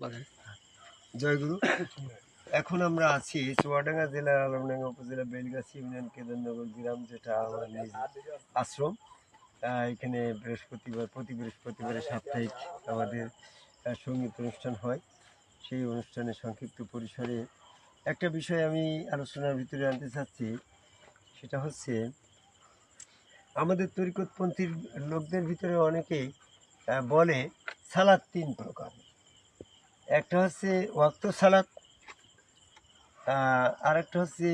বলেন। জয়গুরু, এখন আমরা আছি চুয়াডাঙ্গা জেলার আলমডাঙ্গা উপজেলা বেলগাছি ইউনিয়ন কেদারনগর গ্রাম, যেটা আমার নিজ আশ্রম। এখানে বৃহস্পতিবার, প্রতি বৃহস্পতিবারে সাপ্তাহিক আমাদের সংগীত অনুষ্ঠান হয়। সেই অনুষ্ঠানে সংক্ষিপ্ত পরিসরে একটা বিষয় আমি আলোচনার ভিতরে আনতে চাচ্ছি, সেটা হচ্ছে আমাদের তরিকতপন্থীর লোকদের ভিতরে অনেকেই বলে সালাদ তিন প্রকার। একটা হচ্ছে ওয়াক্ত সালাদ আর একটা হচ্ছে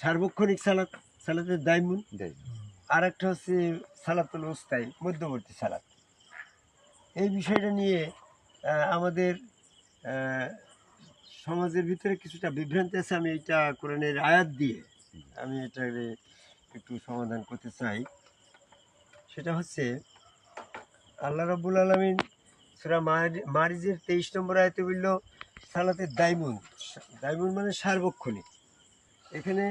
সার্বক্ষণিক সালাদ সালাদের দাইমুন আর একটা হচ্ছে সালাতুল ওস্তাই মধ্যবর্তী সালাদ এই বিষয়টা নিয়ে আমাদের সমাজের ভিতরে কিছুটা বিভ্রান্তি আছে। আমি এটা কোরআনের আয়াত দিয়ে আমি এটা একটু সমাধান করতে চাই। সেটা হচ্ছে আল্লাহ রাব্বুল আলমিন সুরা মারিজের তেইশ নম্বর আয়তে বলল সালাতের দাইমুন দাইমুন মানে সার্বক্ষণিক। এখানে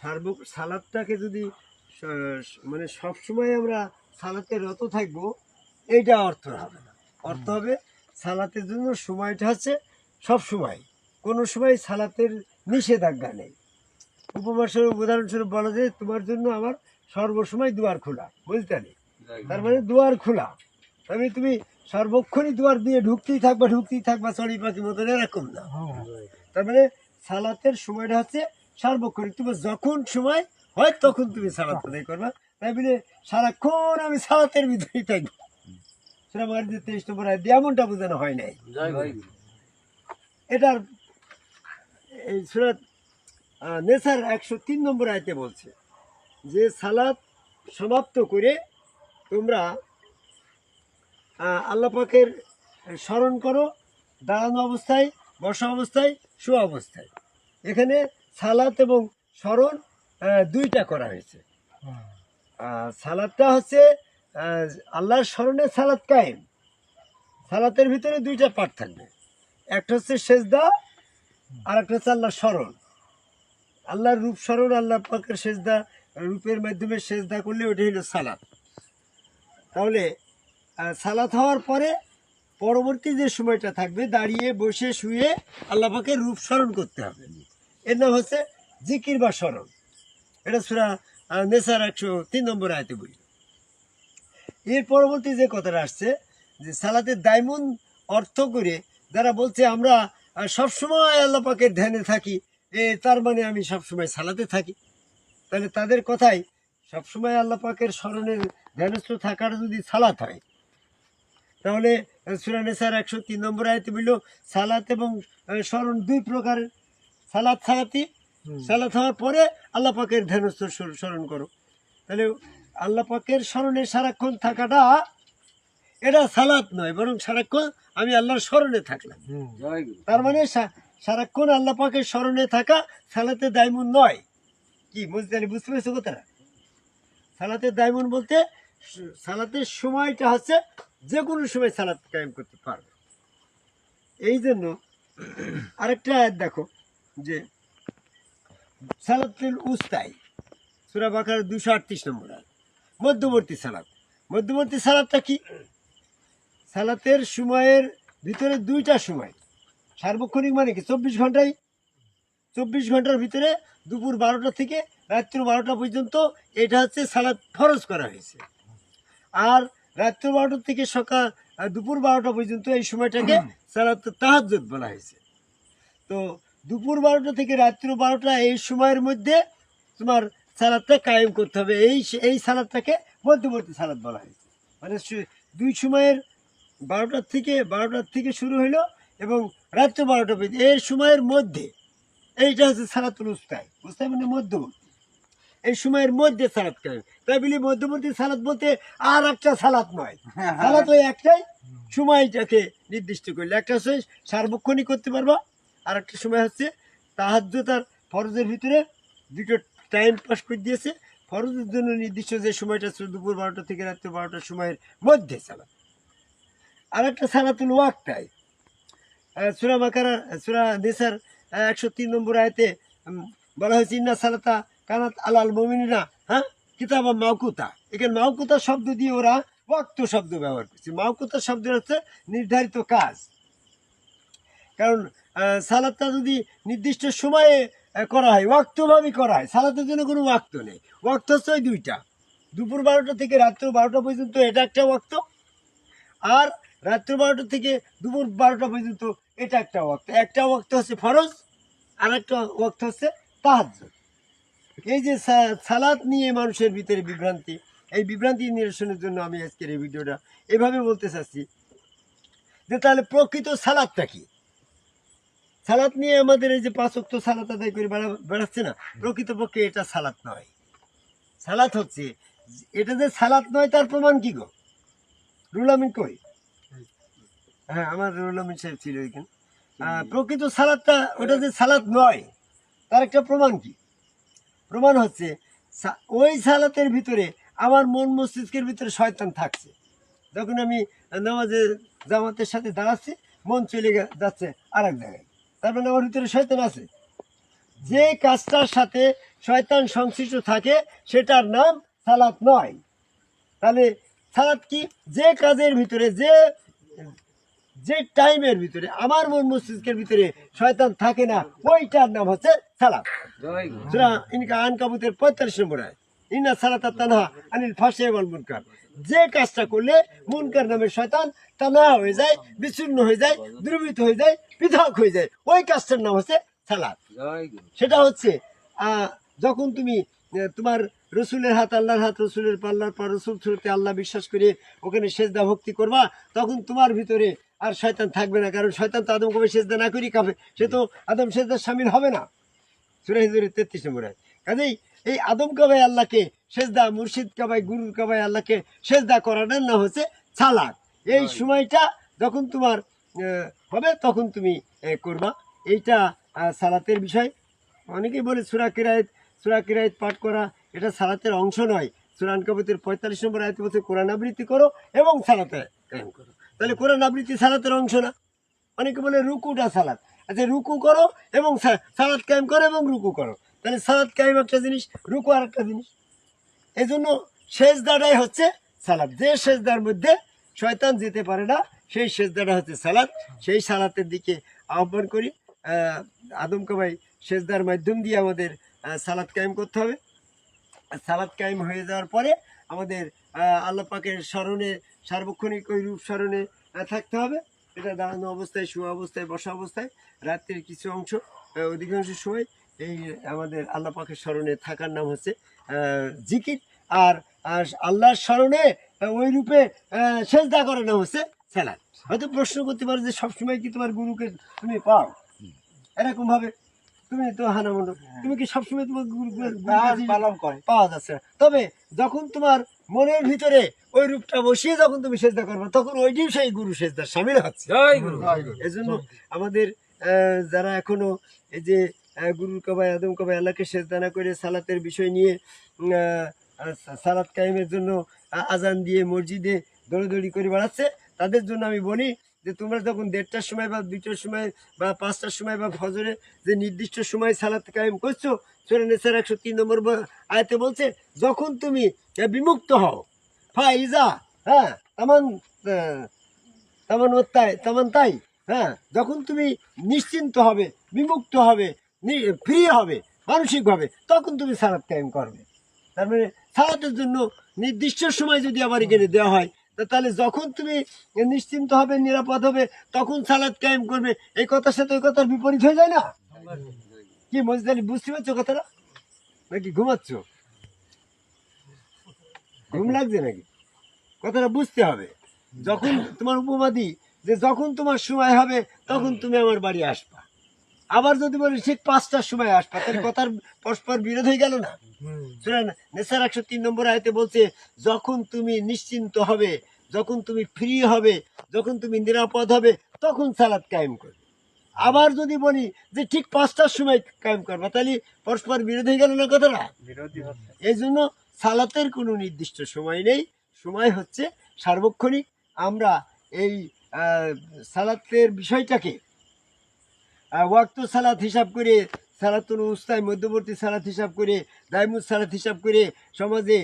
সার্ব সালাদটাকে যদি মানে সবসময় আমরা সালাতে রত থাকব এইটা অর্থ হবে না। অর্থ হবে সালাতের জন্য সময়টা হচ্ছে সব সময় কোনো সময় সালাতের নিষেধাজ্ঞা নেই। উপমাস্বরূপ উদাহরণস্বরূপ বলা যায় তোমার জন্য আমার সর্বসময় দুয়ার খোলা বুঝতে নেই। তার মানে দুয়ার খোলা। তবে তুমি সর্বক্ষণই দুয়ার দিয়ে ঢুকতেই থাকবা ঢুকতেই থাকবা চড়ি পাখি মতন এরকম না। তার মানে সালাতের সময়টা হচ্ছে সার্বক্ষণিক। তুমি যখন সময় হয় তখন তুমি সালাত আদায় করবা। তাই বলে সারাক্ষণ আমি সালাতের ভিতরেই থাকব। সেটা আমার যে তেইশ নম্বর দিয়ে এমনটা বোঝানো হয় নাই। এটার এই সুরাত নেশার একশো তিন নম্বর আয়তে বলছে যে সালাত সমাপ্ত করে তোমরা আহ, আল্লাহ পাকের স্মরণ করো দাঁড়ানো অবস্থায় বসা অবস্থায় শোয়া অবস্থায়। এখানে সালাত এবং স্মরণ দুইটা করা হয়েছে। সালাদটা হচ্ছে আল্লাহর স্মরণে সালাদ কায়েম। সালাতের ভিতরে দুইটা পাঠ থাকবে। একটা হচ্ছে সেজদা আর একটা হচ্ছে আল্লাহর স্মরণ। আল্লাহর রূপ স্মরণ আল্লাহ পাকের সেজদা রূপের মাধ্যমে সেজদা করলে ওটা হলো সালাদ তাহলে সালাত হওয়ার পরে পরবর্তী যে সময়টা থাকবে, দাঁড়িয়ে বসে শুয়ে আল্লাহ পাকের রূপ স্মরণ করতে হবে। এর নাম হচ্ছে জিকির বা স্মরণ। এটা সুরা নেসার একশো তিন নম্বর আয়তে বলি। এর পরবর্তী যে কথাটা আসছে, যে সালাতের দাইমুন অর্থ করে যারা বলছে, আমরা সবসময় আল্লাহ পাকের ধ্যানে থাকি, এ, তার মানে আমি সবসময় সালাতে থাকি। তাহলে তাদের কথাই, সবসময় আল্লাহ পাকের স্মরণের ধ্যানস্থ থাকার যদি সালাত হয় তাহলে সুরানে সুরানেসার একশো তিন নম্বর আয়তে বলল সালাত এবং স্মরণ দুই প্রকারের সালাত সালাতি সালাত হওয়ার পরে আল্লাহ পাকের ধ্যানস্থ স্মরণ করো। তাহলে আল্লাহ পাকের স্মরণে সারাক্ষণ থাকাটা এটা সালাত নয় বরং সারাক্ষণ আমি আল্লাহর স্মরণে থাকলাম। তার মানে সারাক্ষণ আল্লাহ পাকের স্মরণে থাকা সালাতে দায়মুন নয়। কি বুঝতে বুঝতে পেরেছ কথাটা? সালাতের দায়মুন বলতে সালাতের সময়টা হচ্ছে যে কোনো সময় সালাত কায়েম করতে পারবে। এই জন্য আরেকটা আয়াত দেখো যে সালাতুল উস্তাই, সুরা বাকার দুশো আটত্রিশ নম্বর আয়াত। মধ্যবর্তী সালাত। মধ্যবর্তী সালাদটা কি? সালাতের সময়ের ভিতরে দুইটা সময়। সার্বক্ষণিক মানে কি? চব্বিশ ঘন্টায় চব্বিশ ঘণ্টার ভিতরে দুপুর বারোটা থেকে রাত্র বারোটা পর্যন্ত এটা হচ্ছে সালাদ ফরজ করা হয়েছে। আর রাত্র বারোটা থেকে সকাল দুপুর বারোটা পর্যন্ত এই সময়টাকে সালাদ তাহাজ্জুদ বলা হয়েছে। তো দুপুর বারোটা থেকে রাত্র বারোটা এই সময়ের মধ্যে তোমার সালাদটা কায়েম করতে হবে। এই এই সালাদটাকে মধ্যবর্তী সালাদ বলা হয়েছে। মানে দুই সময়ের বারোটার থেকে বারোটার থেকে শুরু হইল এবং রাত্র বারোটা পর্যন্ত। এই সময়ের মধ্যে এইটা হচ্ছে সালাতুল উস্তায় উস্তায় মানে মধ্যবর্তী। এই সময়ের মধ্যে সালাদ কায়েম তাই বলি মধ্যবর্তী সালাদ বলতে আর একটা সালাদ নয়। সালাদ ওই একটাই সময়টাকে নির্দিষ্ট করলে। একটা হচ্ছে সার্বক্ষণিক করতে পারবা, আর একটা সময় হচ্ছে তাহাজ্য তার ফরজের ভিতরে দুটো টাইম পাস করে দিয়েছে। ফরজের জন্য নির্দিষ্ট যে সময়টা ছিল দুপুর বারোটা থেকে রাত্রি বারোটার সময়ের মধ্যে সালাদ। আর একটা সালাতুল ওয়াক্তায় সুরা মাকারা সুরা নেসার একশো তিন নম্বর আয়তে বলা হয়েছে, ইন্না সালাতা কানাত আলাল মমিনা হ্যাঁ? কিতাবা মাউকুতা এখানে মাউকুতা শব্দ দিয়ে ওরা ওয়াক্ত শব্দ ব্যবহার করছি। মাওকুতা শব্দ হচ্ছে নির্ধারিত কাজ। কারণ সালাদটা যদি নির্দিষ্ট সময়ে করা হয় ওয়াক্তভাবেই করা হয় সালাতের জন্য কোনো ওয়াক্ত নেই। ওয়াক্ত হচ্ছে ওই দুইটা। দুপুর বারোটা থেকে রাত্র বারোটা পর্যন্ত এটা একটা ওয়াক্ত, আর রাত্র বারোটা থেকে দুপুর বারোটা পর্যন্ত এটা একটা ওয়াক্ত। একটা ওয়াক্ত হচ্ছে ফরজ আর একটা ওয়াক্ত হচ্ছে তাহাজ্জুদ। এই যে সা- সালাত নিয়ে মানুষের ভিতরে বিভ্রান্তি, এই বিভ্রান্তি নিরসনের জন্য আমি আজকের এই ভিডিওটা এভাবে বলতে চাচ্ছি যে তাহলে প্রকৃত সালাদটা কি? সালাত নিয়ে আমাদের এই যে পাঁচ অক্ট সালাত আদায় করে বেড়া, বেড়াচ্ছে না, প্রকৃতপক্ষে এটা সালাত নয়। সালাত হচ্ছে, এটা যে সালাত নয় তার প্রমাণ কি গো? রুল আমিন কই? হ্যাঁ আমার রুল আমিন সাহেব ছিল এখানে। প্রকৃত সালাদটা, ওটা যে সালাত নয়, তার একটা প্রমাণ কি? প্রমাণ হচ্ছে ওই সালাতের ভিতরে আমার মন মস্তিষ্কের ভিতরে শয়তান থাকছে। যখন আমি নামাজের জামাতের সাথে দাঁড়াচ্ছি, মন চলে যাচ্ছে আর এক জায়গায়। তার মানে আমার ভিতরে শয়তান আছে। যে কাজটার সাথে শয়তান সংশ্লিষ্ট থাকে, সেটার নাম সালাত নয়। তাহলে সালাত কি? যে কাজের ভিতরে, যে যে টাইমের ভিতরে আমার মন মস্তিষ্কের ভিতরে শয়তান থাকে না ওইটার নাম হচ্ছে সালাত। সুরা ইনকা আন কাবুতের পঁয়তাল্লিশ নম্বর আয়। ইন্না সালাতা তানহা আনিল ফাঁসে বল মুনকার। যে কাজটা করলে মুনকার নামের শয়তান তানা হয়ে যায় বিচ্ছিন্ন হয়ে যায় দুর্বৃত হয়ে যায় পৃথক হয়ে যায় ওই কাজটার নাম হচ্ছে সালাত। সেটা হচ্ছে যখন তুমি তোমার রসুলের হাত আল্লাহর হাত রসুলের পাল্লার পর রসুল সুরতে আল্লাহ বিশ্বাস করে ওখানে সেজদা ভক্তি করবা তখন তোমার ভিতরে আর শয়তান থাকবে না কারণ শয়তান তো আদম কবে সেজদা না করি খাবে সে তো আদম সেজদার সামিল হবে না। সুরাই হিজুরের তেত্রিশ নম্বর আয়াত। কাজেই এই আদম কাবাই আল্লাহকে সেজদা মুর্শিদ কাবাই গুরুর কাবাই আল্লাহকে সেজদা করানোর নাম হচ্ছে সালাদ। এই সময়টা যখন তোমার হবে তখন তুমি করবা। এইটা সালাতের বিষয়। অনেকেই বলে সুরা কিরায়ত সুরা কিরায়ত পাঠ করা, এটা সালাতের অংশ নয়। সুরান কাবতের পঁয়তাল্লিশ নম্বর আয়তে বলছে, কোরআন আবৃত্তি করো এবং সালাতে কায়েম করো। তাহলে কোরআন আবৃত্তি সালাতের অংশ না। অনেকে বলে রুকুটা সালাত। আচ্ছা রুকু করো এবং সালাত কায়েম করো এবং রুকু করো। তাহলে সালাত কায়েম একটা জিনিস, রুকু আর একটা জিনিস। এই জন্য শেষদাটাই হচ্ছে সালাদ যে শেষদার মধ্যে শয়তান যেতে পারে না, সেই শেষদাটা হচ্ছে সালাদ সেই সালাতের দিকে আহ্বান করি। আদম কাবাই শেষদার মাধ্যম দিয়ে আমাদের সালাদ কায়েম করতে হবে। সালাদ কায়েম হয়ে যাওয়ার পরে আমাদের আহ, আল্লাহ পাকের স্মরণে সার্বক্ষণিক ওই রূপ স্মরণে থাকতে হবে। এটা দাঁড়ানো অবস্থায় শোয়া অবস্থায় বসা অবস্থায় রাত্রির কিছু অংশ অধিকাংশ সময় এই আমাদের আল্লাহ পাকের স্মরণে থাকার নাম হচ্ছে জিকির। আর আল্লাহর স্মরণে ওই রূপে সেজদা করার নাম হচ্ছে সালাদ। হয়তো প্রশ্ন করতে পারো যে সবসময় কি তোমার গুরুকে তুমি পাও? এরকম ভাবে তুমি তো হানা মন্ডল তুমি কি সবসময় তোমার পালন করে। পাওয়া যাচ্ছে না। তবে যখন তোমার মনের ভিতরে ওই রূপটা বসিয়ে যখন তুমি সেজদা করবে তখন ওইটিও সেই গুরু সেজদার সামিল হচ্ছে। এজন্য আমাদের যারা এখনও এই যে গুরুর কবাই আদম কবাই আল্লাহকে সেজদা না করে সালাতের বিষয় নিয়ে সালাত কায়েমের জন্য আজান দিয়ে মসজিদে দৌড়দৌড়ি করে বেড়াচ্ছে তাদের জন্য আমি বলি যে তোমরা যখন দেড়টার সময় বা দুইটার সময় বা পাঁচটার সময় বা ফজরে যে নির্দিষ্ট সময় সালাত কায়েম করছ, সুরে নেসার একশো তিন নম্বর আয়াতে বলছে, যখন তুমি বিমুক্ত হও, ফাইজা হ্যাঁ তেমন তেমন তাই তেমন তাই হ্যাঁ যখন তুমি নিশ্চিন্ত হবে, বিমুক্ত হবে ফ্রি হবে মানসিকভাবে তখন তুমি সালাদ কায়েম করবে। তার মানে সালাতের জন্য নির্দিষ্ট সময় যদি আবার এখানে দেওয়া হয় তাহলে যখন তুমি নিশ্চিন্ত হবে নিরাপদ হবে তখন সালাদ কায়েম করবে। এই কথার সাথে ওই কথার বিপরীত হয়ে যায় না? কি মজিদ আলী বুঝতে পারছ কথাটা? নাকি ঘুমাচ্ছ? ঘুম লাগছে নাকি? কথাটা বুঝতে হবে। যখন তোমার উপমা দিই যে যখন তোমার সময় হবে তখন তুমি আমার বাড়ি আসবা। আবার যদি বলি ঠিক পাঁচটার সময় আসবা তাহলে কথার পরস্পর বিরোধ হয়ে গেল না? নেশার একশো তিন নম্বর আয়তে বলছে যখন তুমি নিশ্চিন্ত হবে যখন তুমি ফ্রি হবে যখন তুমি নিরাপদ হবে তখন সালাদ কায়েম করবে। আবার যদি বলি যে ঠিক পাঁচটার সময় কায়েম করবা তাহলে পরস্পর বিরোধ গেল না কথাটা? বিরোধী এই জন্য সালাতের কোনো নির্দিষ্ট সময় নেই। সময় হচ্ছে সার্বক্ষণিক। আমরা এই সালাতের বিষয়টাকে ওয়াক্ত সালাত হিসাব করে সালাতুল উস্তায় মধ্যবর্তী সালাত হিসাব করে দায়মুদ সালাত হিসাব করে সমাজে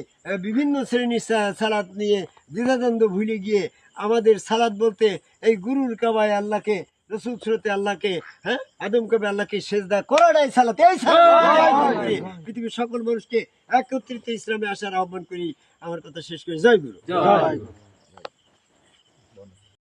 বিভিন্ন শ্রেণির সালাত নিয়ে দ্বিধাদ্বন্দ্ব ভুলে গিয়ে আমাদের সালাত বলতে এই গুরুর কাবায় আল্লাহকে রসুল স্রোতে আল্লাহকে হ্যাঁ? আদম কবে আল্লাহকে সেজদা করাটাই সালাত এই সালাত পৃথিবীর সকল মানুষকে একত্রিত ইসলামে আসার আহ্বান করি। আমার কথা শেষ করে। জয় গুরু। জয়।